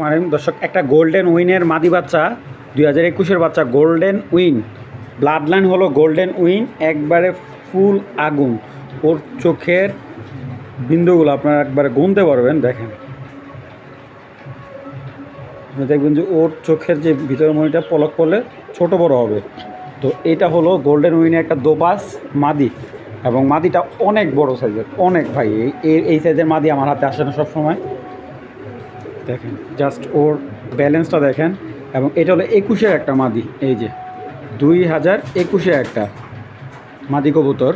মানে দর্শক, একটা গোল্ডেন উইনের মাদি বাচ্চা, দুই হাজার একুশের বাচ্চা গোল্ডেন উইন ব্লাড লাইন হলো গোল্ডেন উইন একবারে ফুল আগুন। ওর চোখের বিন্দুগুলো আপনারা একবারে গুনতে পারবেন, দেখেন। দেখবেন যে ওর চোখের যে ভিতরের মনিটা পলক পড়লে ছোট বড় হবে। তো এটা হলো গোল্ডেন উইনের একটা দোপাস মাদি। এবং মাদিটা অনেক বড় সাইজের অনেক ভাই। এই এই সাইজের মাদি আমার হাতে আসে না সবসময়। দেখেন জাস্ট ওর ব্যালেন্সটা দেখেন, এবং এটা হলো একুশের একটা মাদি, এই যে দুই হাজার একুশে একটা মাদি কবুতর।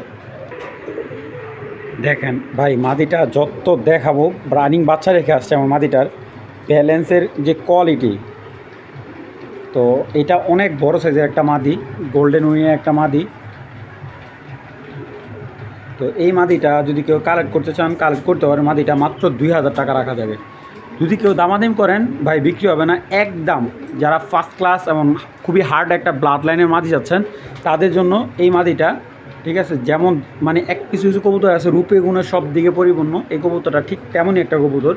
দেখেন ভাই, মাদিটা যত দেখাবো রানিং বাচ্চা রেখে আসছে আমার মাদিটার ব্যালেন্সের যে কোয়ালিটি তো এটা অনেক বড় সাইজের একটা মাদি গোল্ডেন উইনের একটা মাদি। তো এই মাদিটা যদি কেউ কালেক্ট করতে চান কালেক্ট করতে পারেন, মাদিটা মাত্র দুই হাজার টাকা রাখা যাবে। যদি কেউ দামাদাম করেন, ভাই, বিক্রি হবে না। একদম যারা ফার্স্ট ক্লাস এবং খুবই হার্ড একটা ব্লাড লাইনের মাদি যাচ্ছেন, তাদের জন্য এই মাদিটা, ঠিক আছে, যেমন মানে এক কিছু কিছু কবুতর আছে, রূপে গুণে সব দিকে পরিপূর্ণ, এই কবুতরটা ঠিক তেমনই একটা কবুতর।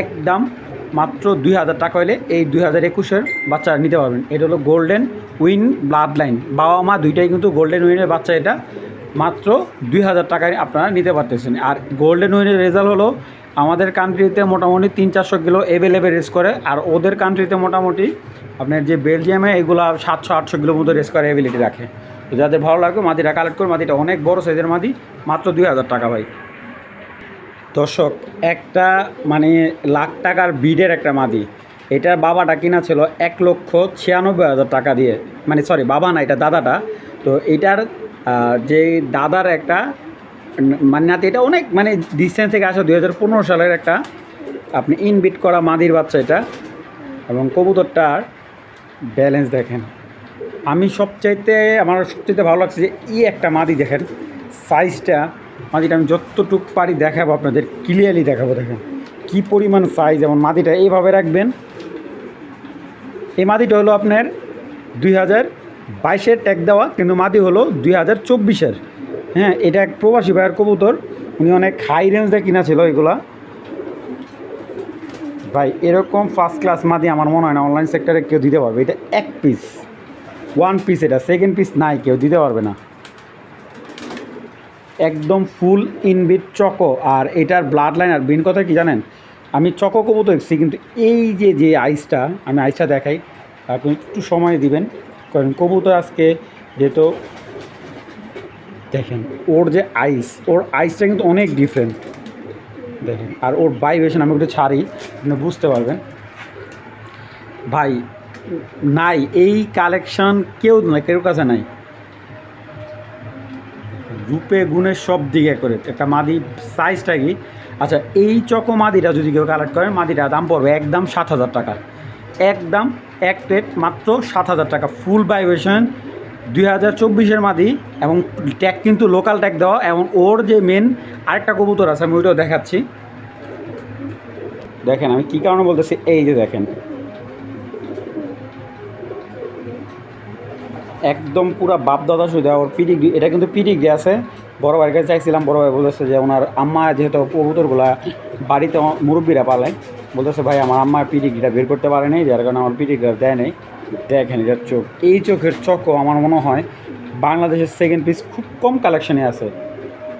একদম মাত্র দুই হাজার টাকা হলে এই দুই হাজার একুশের বাচ্চা নিতে পারবেন। এটা হলো গোল্ডেন উইন ব্লাড লাইন বাবা মা দুইটাই কিন্তু গোল্ডেন উইনের বাচ্চা এটা। মাত্র দুই হাজার টাকায় আপনারা নিতে পারতেছেন। আর গোল্ডেন উইনের রেজাল্ট হলো আমাদের কান্ট্রিতে মোটামুটি তিন চারশো কিলো অ্যাভেলেবেল রেস করে, আর ওদের কান্ট্রিতে মোটামুটি আপনার যে বেলজিয়ামে এগুলো সাতশো, আটশো কিলোর মতো রেস করে অ্যাবিলিটি রাখে। তো যাদের ভালো লাগবে, মাদিটা কালেক্ট করে, মাদিটা অনেক বড় সাইজের মাদি, মাত্র দুই হাজার টাকা ভাই। দর্শক, একটা মানে লাখ টাকার বিডের একটা মাদি এটার বাবাটা কিনা ছিল এক লক্ষ ছিয়ানব্বই হাজার টাকা দিয়ে মানে সরি বাবা না, এটা দাদাটা। তো এটার যে দাদার একটা ন- মানে নাতি এটা অনেক মানে ডিস্টেন্স থেকে আসা, দুই হাজার পনেরো সালের একটা আপনি ইনবিট করা মাদির বাচ্চা এটা এবং কবুতরটার ব্যালেন্স দেখেন। আমি সবচাইতে, আমার সবচাইতে ভালো লাগছে যে ই একটা মাদি দেখেন সাইজটা মাদিটা আমি যতটুক পারি দেখাবো আপনাদের ক্লিয়ারলি দেখাবো দেখেন। কি পরিমাণ সাইজ এবং মাদিটা এইভাবে রাখবেন। এই মাদিটা হলো আপনার দুই হাজার বাইশের ট্যাগ দেওয়া, কিন্তু মাদি হলো দুই হাজার চব্বিশের। হ্যাঁ এটা এক প্রবাসী ভাইয়ের কবুতর। উনি অনেক হাই রেঞ্জে কিনা ছিল এগুলা। ভাই, এরকম ফার্স্ট ক্লাস মাদি আমার মনে হয় না অনলাইন সেক্টরে কেউ দিতে পারবে। এটা এক পিস ওয়ান পিস এটা। সেকেন্ড পিস নাই, কেউ দিতে পারবে না। একদম ফুল ইনবিট চকো আর এটার ব্লাড লাইন আর বিন কথা কি জানেন? আমি চকো কবুতর দেখছি, কিন্তু এই যে যে আইসটা আমি আইসটা দেখাই, আপনি একটু সময় দিবেন। কারণ কবুতর আজকে যেহেতু দেখেন, ওর যে আইস ওর আইসটা কিন্তু অনেক ডিফারেন্ট দেখেন, আর ওর ভাইব্রেশন আমি একটু ছাড়ি, আপনি বুঝতে পারবেন। ভাই, নাই, এই কালেকশন কেউ না কেউ কাছে নাই। রূপে, গুণে সব দিকে করে। একটা মাদি সাইজটা কি? আচ্ছা এই চকো মাদিটা যদি কেউ কালেক্ট করেন মাদিটা দাম পড়বে একদম সাত হাজার টাকা। একদম, এক প্লেট মাত্র সাত হাজার টাকা। ফুল ভাইব্রেশন দুই হাজার চব্বিশের মাদি এবং ট্যাগ কিন্তু লোকাল ট্যাগ দেওয়া এবং ওর যে মেন আরেকটা কবুতর আছে, আমি ওইটাও দেখাচ্ছি। দেখেন, আমি কী কারণে বলতেছি? এই যে দেখেন। একদম পুরা বাপ দাদা সুবিধা ওর পিডিগ্রি এটা কিন্তু পিডিগ্রি আছে। বড় ভাইয়ের কাছে চাইছিলাম, বড় ভাই বলতেছে যে ওনার আম্মা যেহেতু কবুতরগুলা বাড়িতে মুরব্বীরা পালে, বলতেছে, ভাই, আমার আম্মা পিডিগ্রিটা বের করতে পারে নাই, যার কারণে আমার পিডিগ্রিটা দেয় নাই। দেখেন এটার চোখ। এই চোখের চোখও আমার মনে হয় বাংলাদেশের সেকেন্ড পিস খুব কম কালেকশনে আছে।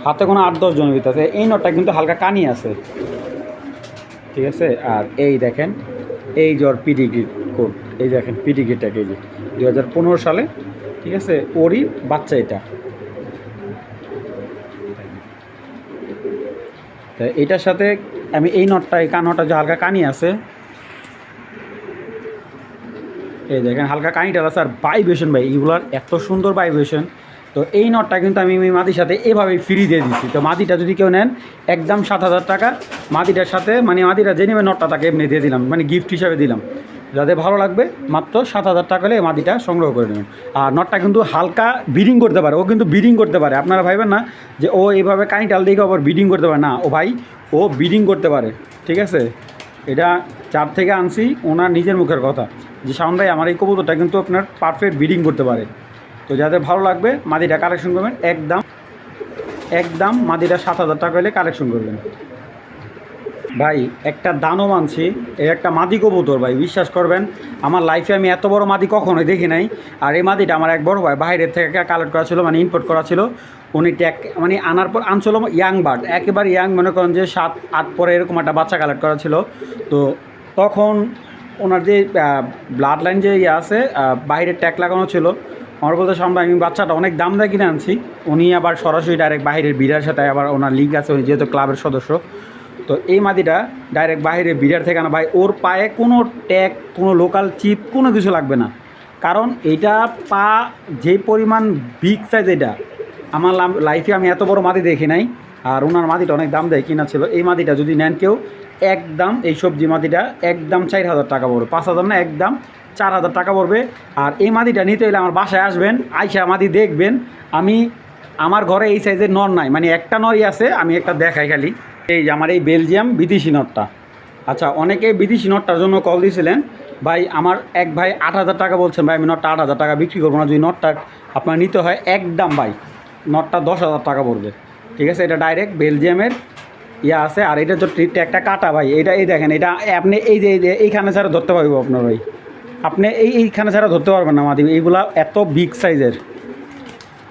হাতে কোনো আট, দশ জনের ভিতরে আছে। এই নটটা কিন্তু হালকা কানি আছে। ঠিক আছে? আর এই দেখেন, এই জ্বর পিডিগ্রি কোড এই দেখেন পিডিগ্রিটাকে এই যে দু হাজার পনেরো সালে, ঠিক আছে? ওরই বাচ্চা এটা। তা এটার সাথে আমি এই নটটা এই কানটা যে হালকা কানি আছে এই দেখেন, হালকা কানিটা আছে আর ভাইব্রেশন ভাই, এগুলোর এত সুন্দর ভাইব্রেশন তো এই নটটা কিন্তু আমি মাদির সাথে এভাবেই ফ্রি দিয়ে দিচ্ছি। তো মাদিটা যদি কেউ নেন, একদম সাত হাজার টাকা। মাদিটার সাথে মানে মাদিটা যে নটটা তাকে এমনি দিয়ে দিলাম মানে গিফট হিসাবে দিলাম। যাদের ভালো লাগবে, মাত্র সাত হাজার টাকা হলে মাদিটা সংগ্রহ করে নেবেন। আর নটটা কিন্তু হালকা বিডিং করতে পারে, ও কিন্তু বিডিং করতে পারে। আপনারা ভাইবেন না যে, ও এইভাবে কানি টাল দিয়ে আবার বিডিং করতে পারে। না, ও ভাই, ও বিডিং করতে পারে। ঠিক আছে? এটা চার থেকে আনছি, ওনার নিজের মুখের কথা। যে শাওন ভাই, আমার এই কবুতরটা কিন্তু আপনার পারফেক্ট ব্রিডিং করতে পারে। তো যাদের ভালো লাগবে, মাদিটা কালেকশন করবেন, একদম একদম মাদিটা সাত হাজার টাকা হলে কালেকশন করবেন। ভাই, একটা দানও মানছি এই একটা মাদি কবুতর, ভাই, বিশ্বাস করবেন, আমার লাইফে আমি এত বড় মাদি কখনোই দেখি নাই। আর এই মাদিটা আমার এক বড় ভাই, বাইরের থেকে কালেক্ট করা ছিল মানে ইম্পোর্ট করা ছিল। উনি ট্যাক মানে আনার পর আনছিল ইয়াং বার্ড, একেবারে ইয়াং, মনে করেন যে সাত, আট পরে এরকম একটা বাচ্চা কালেক্ট করা ছিল। তো তখন ওনার যে ব্লাড লাইন যে ইয়ে আছে বাইরে ট্যাগ লাগানো ছিল, আমার বলতে সম্ভব আমি বাচ্চাটা অনেক দাম দিয়ে কিনে আনছি। উনি আবার সরাসরি ডাইরেক্ট বাইরের বিড়ার সাথে আবার ওনার লিঙ্ক আছে, উনি যেহেতু ক্লাবের সদস্য। তো এই মাদিটা ডাইরেক্ট বাইরে বিড়ার থেকে আনা, ভাই, ওর পায়ে কোনো ট্যাগ কোনো লোকাল চিপ কোনো কিছু লাগবে না। কারণ এটা পা যে পরিমাণ বিগ সাইজ এটা আমার লাইফে আমি এত বড় মাদি দেখি নাই, আর ওনার মাদিটা অনেক দাম দেয়, কিনা ছিল। এই মাদিটা যদি নেন কেউ, একদম এই সবজি মাদিটা একদম চার হাজার টাকা পড়বে, পাঁচ হাজার না, একদম চার হাজার টাকা পড়বে। আর এই মাদিটা নিতে হলে আমার বাসায় আসবেন, আইসা মাদি দেখবেন। আমি, আমার ঘরে এই সাইজের নর নাই মানে একটা নরই আছে, আমি একটা দেখাই খালি। এই যে আমার এই বেলজিয়াম বিদেশি নটটা আচ্ছা অনেকে বিদেশি নটটার জন্য কল দিয়েছিলেন ভাই, আমার এক ভাই আট হাজার টাকা বলছেন, ভাই, আমি নটটা আট হাজার টাকা বিক্রি করব না, যদি নটটা আপনার নিতে হয়, একদম ভাই। নটটা দশ হাজার টাকা পড়বে। ঠিক আছে? এটা ডাইরেক্ট বেলজিয়ামের ইয়া আছে। আর এটা তো ট্রিটটা একটা কাটা ভাই। এটা এই দেখেন, এটা আপনি এই যে এই যে, এইখানে ছাড়া ধরতে পারব আপনার ভাই। আপনি এই, এইখানে ছাড়া ধরতে পারবেন না মাদি এইগুলা এত বিগ সাইজের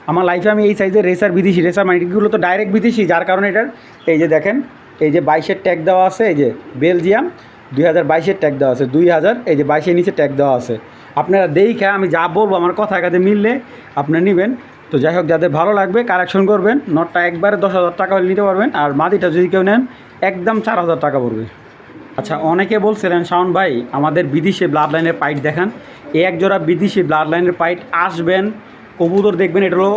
আমার লাইফে আমি এই সাইজের রেসার বিদেশি রেসার মানে এগুলো তো ডাইরেক্ট বিদেশি। যার কারণে এটার, এই যে দেখেন, এই যে বাইশের ট্যাগ দেওয়া আছে, এই যে বেলজিয়াম, দুই হাজার বাইশের ট্যাগ দেওয়া আছে, দুই হাজার, এই যে বাইশের নিচে ট্যাগ দেওয়া আছে। আপনারা দেখে আমি যা বলব, আমার কথা কাছে মিললে আপনারা নেবেন। তো যাই হোক, যাদের ভালো লাগবে কারেকশন করবেন। নটটা একবারে দশ হাজার টাকা নিতে পারবেন। আর মাদিটা যদি কেউ নেন, একদম চার হাজার টাকা পড়বে। আচ্ছা অনেকে বলছিলেন, শাওন ভাই, আমাদের বিদেশি ব্লাড লাইনের পাইট দেখান। এই এক জোড়া বিদেশি ব্লাড লাইনের পাইট আসবেন। কবুতর দেখবেন, এটা হলো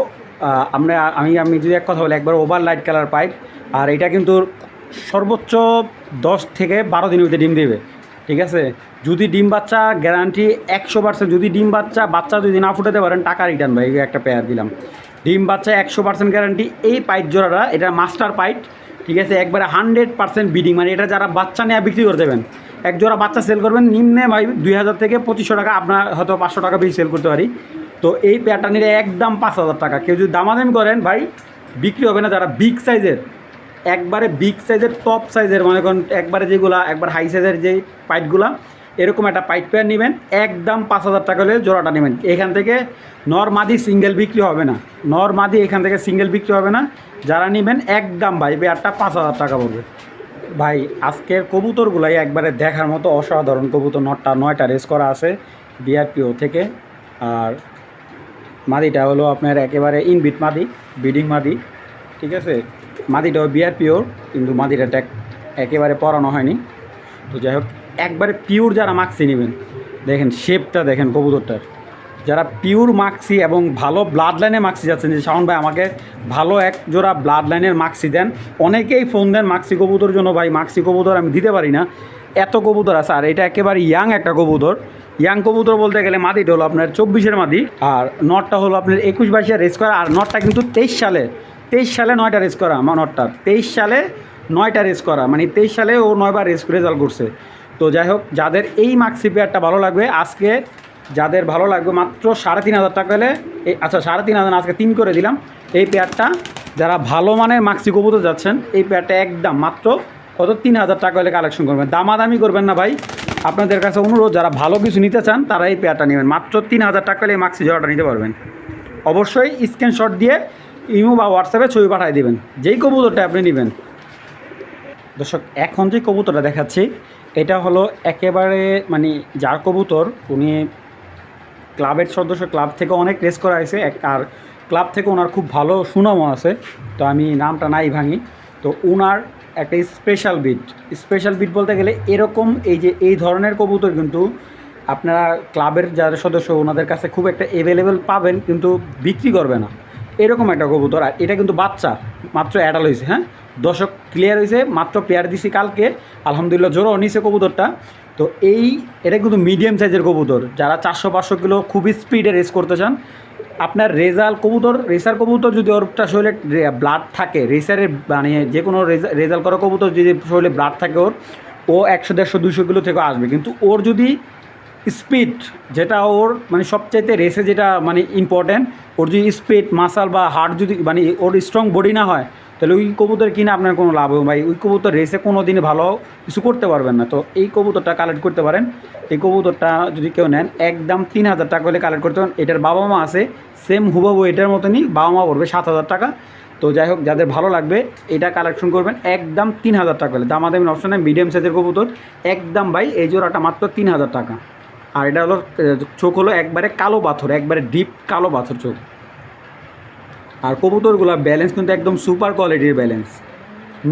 আমরা, আমি আমি যদি এক কথা বলি, একবার ওভার লাইট কালার পাইপ আর এটা কিন্তু সর্বোচ্চ দশ থেকে বারো দিনের ভিতরে ডিম দেবে। ঠিক আছে? যদি ডিম বাচ্চা গ্যারান্টি একশো পার্সেন্ট যদি ডিম বাচ্চা বাচ্চা যদি না ফুটাতে পারেন, টাকা রিটার্ন ভাই একটা পেয়ার দিলাম। ডিম বাচ্চা একশো পার্সেন্ট গ্যারান্টি এই পাইপ জোড়াটা, এটা মাস্টার পাইপ ঠিক আছে? একবারে হান্ড্রেড পার্সেন্ট বিডিং মানে এটা যারা বাচ্চা নেওয়া বিক্রি করে দেবেন, এক জোড়া বাচ্চা সেল করবেন, নিম্নে ভাই দুই হাজার থেকে পঁচিশশো টাকা, আপনার হয়তো পাঁচশো টাকা বেশি সেল করতে পারি। তো এই পেয়ারটা নিলে একদম পাঁচ হাজার টাকা। কেউ যদি দামাদামি করেন ভাই, বিক্রি হবে না, যারা বিগ সাইজের একবারে বিগ সাইজের টপ সাইজের মনে করেন একবারে যেগুলা, একবার হাই সাইজের যে পাইপগুলা, এরকম একটা পাইপ পেয়ার নেবেন, একদম পাঁচ হাজার টাকা হলে জোড়াটা নেবেন। এখান থেকে নর মাদি সিঙ্গেল বিক্রি হবে না। নর মাদি এখান থেকে সিঙ্গেল বিক্রি হবে না। যারা নেবেন, একদম ভাই পেয়ারটা পাঁচ হাজার টাকা পড়বে। ভাই, আজকের কবুতরগুলাই একবারে দেখার মতো অসাধারণ কবুতর নটটা নয়টা রেস করা আছে বিআরপিও থেকে। আর মাদিটা হলো আপনার একেবারে ইনবিট মাদি বিডিং মাদি, ঠিক আছে? মাদিটাও বিয়ার পিওর, কিন্তু মাদিটা একেবারে পরানো হয়নি। তো যাই হোক, একবারে পিওর যারা মাক্সি নেবেন, দেখেন শেপটা দেখেন কবুতরটার। যারা পিওর মাক্সি এবং ভালো ব্লাড লাইনে মাক্সি যাচ্ছেন, যে শাওন ভাই আমাকে ভালো এক জোড়া ব্লাড লাইনের মাক্সি দেন, অনেকেই ফোন দেন মাক্সি কবুতর জন্য, ভাই মাক্সি কবুতর আমি দিতে পারি না। এত কবুতর আছে, আর এটা একেবারে ইয়াং একটা কবুতর। ইয়াং কবুতর বলতে গেলে মাদিটা হলো আপনার চব্বিশের মাদি আর নটটা হলো আপনার একুশ বাইশে রেস করা, আর নটটা কিন্তু তেইশ সালে তেইশ সালে নয়টা রেস করা নটটার তেইশ সালে নয়টা রেস করা। মানে তেইশ সালে ও নয়বার রেস রেজাল্ট করছে তো যাই হোক, যাদের এই মাক্সি পেয়ারটা ভালো লাগবে, আজকে যাদের ভালো লাগবে মাত্র সাড়ে তিন হাজার টাকা হলে, এই আচ্ছা সাড়ে তিন হাজার আজকে তিন করে দিলাম। এই পেয়ারটা যারা ভালো মানের মাক্সি কবুতর যাচ্ছেন, এই পেয়ারটা একদম মাত্র কত? তিন হাজার টাকা হলে কালেকশন করবেন। দামাদামি করবেন না ভাই। আপনাদের কাছে অনুরোধ, যারা ভালো কিছু নিতে চান, তারা এই পেয়ারটা নেবেন। মাত্র তিন হাজার টাকা হলে এই মাক্সি জোড়াটা নিতে পারবেন। অবশ্যই স্ক্রিনশট দিয়ে ইমো বা হোয়াটসঅ্যাপে ছবি পাঠিয়ে দেবেন। যেই কবুতরটা আপনি নেবেন। দর্শক, এখন যে কবুতরটা দেখাচ্ছি, এটা হলো একেবারে মানে যার কবুতর, উনি ক্লাবের সদস্য, ক্লাব থেকে অনেক রেস করা হয়েছে। আর ক্লাব থেকে ওনার খুব ভালো সুনামও আছে। তো আমি নামটা নাই ভাঙি। তো ওনার একটা স্পেশাল বিট স্পেশাল বিট বলতে গেলে এরকম এই যে, এই ধরনের কবুতর কিন্তু আপনারা ক্লাবের যারা সদস্য, ওনাদের কাছে খুব একটা অ্যাভেলেবেল পাবেন, কিন্তু বিক্রি করবে না। এরকম একটা কবুতর, আর এটা কিন্তু বাচ্চা, মাত্র অ্যাডাল হয়েছে হ্যাঁ? দর্শক ক্লিয়ার হয়েছে, মাত্র পেয়ার দিছি কালকে, আলহামদুলিল্লাহ জোরও নিছে কবুতরটা। তো এই, এটা কিন্তু মিডিয়াম সাইজের কবুতর, যারা চারশো, পাঁচশো কিলো খুবই স্পিডে রেস করতে চান, আপনার রেজাল কবুতর রেসার কবুতর যদি ওরটা শরীরে ব্লাড থাকে রেসারের মানে যে কোনো রেজাল্ট করা কবুতর যদি শরীরে ব্লাড থাকে ওর, ও একশো, দেড়শো দুশো কিলো থেকে আসবে। কিন্তু ওর যদি স্পিড যেটা ওর মানে সবচাইতে রেসে যেটা মানে ইম্পর্ট্যান্ট ওর যদি স্পিড, মাসাল বা হার্ট যদি মানে ওর স্ট্রং বডি না হয়, তাহলে ওই কবুতর কিনে আপনার কোনো লাভ হবে ভাই। ওই কবুতর রেসে কোনো দিনই ভালো কিছু করতে পারবেন না। তো এই কবুতরটা কালেক্ট করতে পারেন। এই কবুতরটা যদি কেউ নেন, একদম তিন হাজার টাকা হলে কালেক্ট করতে পারেন। এটার বাবা মা আছে সেম হুবাবু এটার মতনই বাবা মা পড়বে সাত হাজার টাকা। তো যাই হোক, যাদের ভালো লাগবে, এটা কালেকশন করবেন। একদম তিন হাজার টাকা হলে। দামাদামি অপশন নেই মিডিয়াম সাইজের কবুতর। একদম ভাই, এই জোড়াটা মাত্র তিন হাজার টাকা। আর এটা হলো চোখ হলো একবারে কালো পাথর, একবারে ডিপ কালো পাথর চোখ। আর কবুতরগুলো ব্যালেন্স কিন্তু একদম সুপার কোয়ালিটির ব্যালেন্স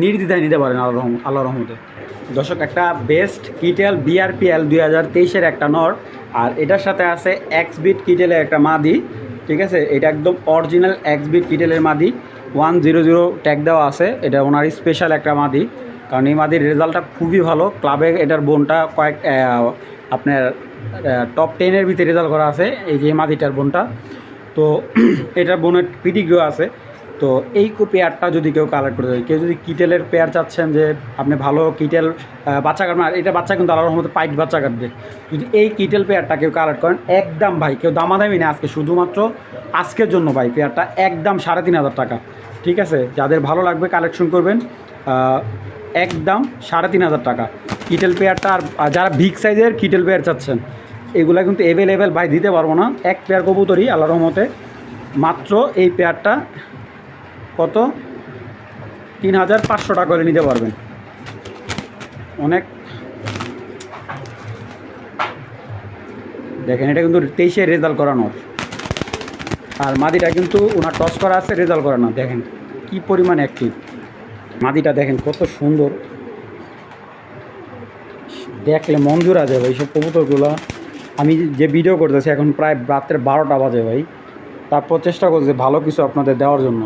নির্দ্বিধায় নিতে পারেন আল্লাহ রহম আল্লাহ রহমতে। দর্শক, একটা বেস্ট কিটেল বিআরপিএল দুই হাজার তেইশের একটা নর, আর এটার সাথে আছে এক্স বিট কিটেলের একটা মাদি, ঠিক আছে? এটা একদম অরিজিনাল এক্স বিট কিটেলের মাদি। ওয়ান জিরো জিরো ট্যাগ দেওয়া আছে, এটা ওনার স্পেশাল একটা মাদি। কারণ এই মাদির রেজাল্টটা খুবই ভালো। ক্লাবে এটার বোনটা কয়েক আপনার টপ টেনের ভিতরে রেজাল্ট করা আছে, এই যে মাদিটার বোনটা। তো এটার বোনের পিটিগ্রো আছে। তো এই পেয়ারটা যদি কেউ কালেক্ট করে দেয় কেউ যদি কিটেলের পেয়ার চাচ্ছেন যে আপনি ভালো কিটেল বাচ্চা কাটবেন, আর এটা বাচ্চা কিন্তু আল্লাহর মতো পাইট বাচ্চা কাটবে। যদি এই কিটেল পেয়ারটা কেউ কালেক্ট করেন, একদম ভাই, কেউ দামাদামি না আজকে, শুধুমাত্র আজকের জন্য ভাই পেয়ারটা একদম সাড়ে তিন হাজার টাকা। ঠিক আছে? যাদের ভালো লাগবে কালেকশন করবেন একদম সাড়ে তিন হাজার টাকা। কিটেল পেয়ারটা আর যারা বিগ সাইজের কিটেল পেয়ার চাচ্ছেন, এগুলা কিন্তু অ্যাভেলেবেল ভাই দিতে পারব না। এক পেয়ার কবুতরই আল্লাহ রহমতে। মাত্র এই পেয়ারটা কত? তিন হাজার পাঁচশো টাকা করে নিতে পারবেন। অনেক। দেখেন, এটা কিন্তু তেইশে রেজাল্ট করানোর। আর মাদিটা কিন্তু ওনার টস করা আছে রেজাল্ট করা না দেখেন, কি পরিমাণ অ্যাক্টিভ মাদিটা দেখেন কত সুন্দর। দেখলে মন জোড়া ভাই সব কবুতরগুলো। আমি যে ভিডিও করতেছি এখন প্রায় রাত্রে বারোটা বাজে ভাই। তারপর চেষ্টা করছি ভালো কিছু আপনাদের দেওয়ার জন্য।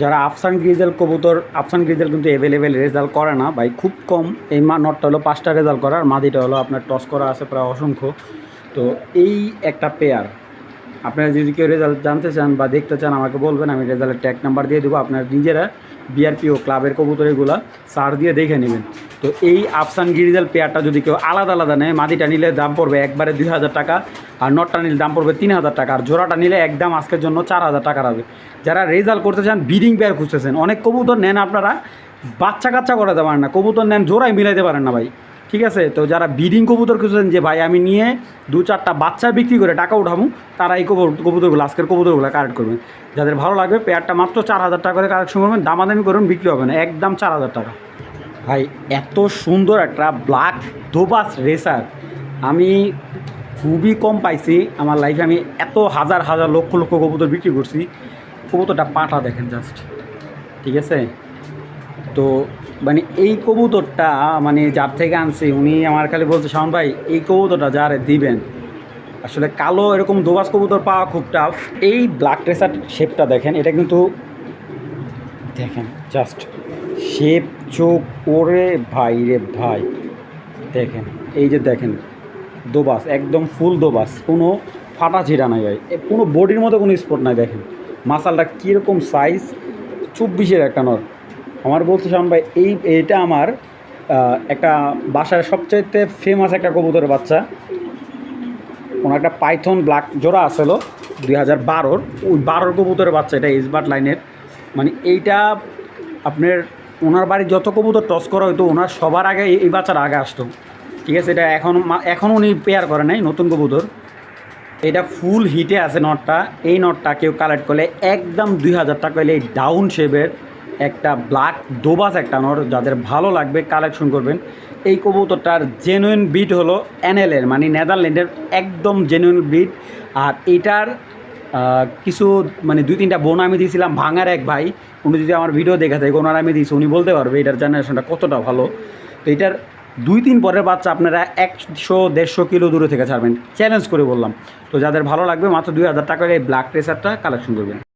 যারা আফসান গ্রিজেল কবুতর, আফসান গ্রিজেল কিন্তু অ্যাভেলেবেল রেজাল্ট করে না। ভাই খুব কম। এই মা নটটা হলো পাঁচটা রেজাল্ট করা আর মাদিটা হলো আপনার টস করা আছে প্রায় অসংখ্য। তো এই একটা পেয়ার আপনারা যদি কেউ রেজাল্ট জানতে চান বা দেখতে চান, আমাকে বলবেন, আমি রেজাল্টের ট্যাগ নাম্বার দিয়ে দেবো। আপনার নিজেরা বিআরপি ও ক্লাবের কবুতর এগুলা সার দিয়ে দেখে নেবেন। তো এই আফসান গিরিজাল পেয়ারটা যদি কেউ আলাদা আলাদা নেয় মাদিটা নিলে দাম পড়বে একবারে দুই হাজার টাকা, আর নটটা নিলে দাম পড়বে তিন হাজার টাকা, আর জোড়াটা নিলে একদম আজকের জন্য চার হাজার টাকা হবে। যারা রেজাল্ট করতে চান বিডিং পেয়ার খুঁজতেছেন, অনেক কবুতর নেন আপনারা, বাচ্চা কাচ্চা করাতে পারেন না, কবুতর নেন জোড়াই মিলাইতে পারেন না ভাই। ঠিক আছে? তো যারা বিডিং কবুতর খুঁজছেন যে, ভাই, আমি নিয়ে দু চারটা বাচ্চা বিক্রি করে টাকা উঠাবো, তারা এই কবুতর কবুতরগুলো, আজকের কবুতরগুলো কালেক্ট করবেন। যাদের ভালো লাগবে পেয়ারটা মাত্র চার হাজার টাকা করে কালেকশন করবেন, দামাদামি করবেন বিক্রি হবে না, একদম চার হাজার টাকা। ভাই, এত সুন্দর একটা ব্ল্যাক দোবাস রেসার আমি খুবই কম পাইছি, আমার লাইফে আমি এত হাজার হাজার লক্ষ লক্ষ কবুতর বিক্রি করছি। কবুতরটা পাটা দেখেন জাস্ট ঠিক আছে? তো মানে এই কবুতরটা মানে যার থেকে আনছি, উনি আমার খালি বলছে, শাওন ভাই, এই কবুতরটা যারে দিবেন, আসলে কালো এরকম দোবাস কবুতর পাওয়া খুব টাফ এই ব্ল্যাক ট্রেসার শেপটা দেখেন, এটা কিন্তু দেখেন জাস্ট শেপ চোখ, ওরে ভাই রে ভাই। দেখেন, এই যে দেখেন, দোবাস, একদম ফুল দোবাস, কোনো ফাটা ছিঁড়া নাই ভাই। কোনো বডির মতো কোনো স্পট নাই, দেখেন। মাসালটা কীরকম সাইজ চব্বিশের একটা নর। আমার বলতে ভাই, এই এটা আমার একটা বাসার সবচাইতে ফেমাস একটা কবুতরের বাচ্চা। ওনার একটা পাইথন ব্ল্যাক জোড়া আসলো দুই হাজার বারোর। ওই বারোর কবুতরের বাচ্চা এটা ইসবাট লাইনের মানে এইটা আপনার, ওনার বাড়ির যত কবুতর টস করা হতো ওনার সবার আগে এই- বাচ্চার আগে আসতো। ঠিক আছে, এটা এখন এখন উনি পেয়ার করে নাই, নতুন কবুতর। এটা ফুল হিটে আছে নটটা। এই নটটা কেউ কালেক্ট করলে একদম দুই হাজার টাকা এই ডাউন শেপের একটা ব্ল্যাক দোবাস একটা নর যাদের ভালো লাগবে কালেকশন করবেন। এই কবুতরটার জেনুইন বিট হলো এনএলের মানে নেদারল্যান্ডের একদম জেনুইন বিট আর এটার কিছু মানে দুই তিনটা বোন আমি দিয়েছিলাম, ভাঙার এক ভাই। উনি যদি আমার ভিডিও দেখে থাকে, ওনার আমি দিয়েছি, উনি বলতে পারবে এটার জেনারেশনটা কতটা ভালো। তো এটার দুই তিন পরের বাচ্চা আপনারা একশো, দেড়শো কিলো দূরে থেকে ছাড়বেন। চ্যালেঞ্জ করে বললাম। তো যাদের ভালো লাগবে, মাত্র দুই হাজার টাকার এই ব্ল্যাক ট্রেসারটা কালেকশন করবেন।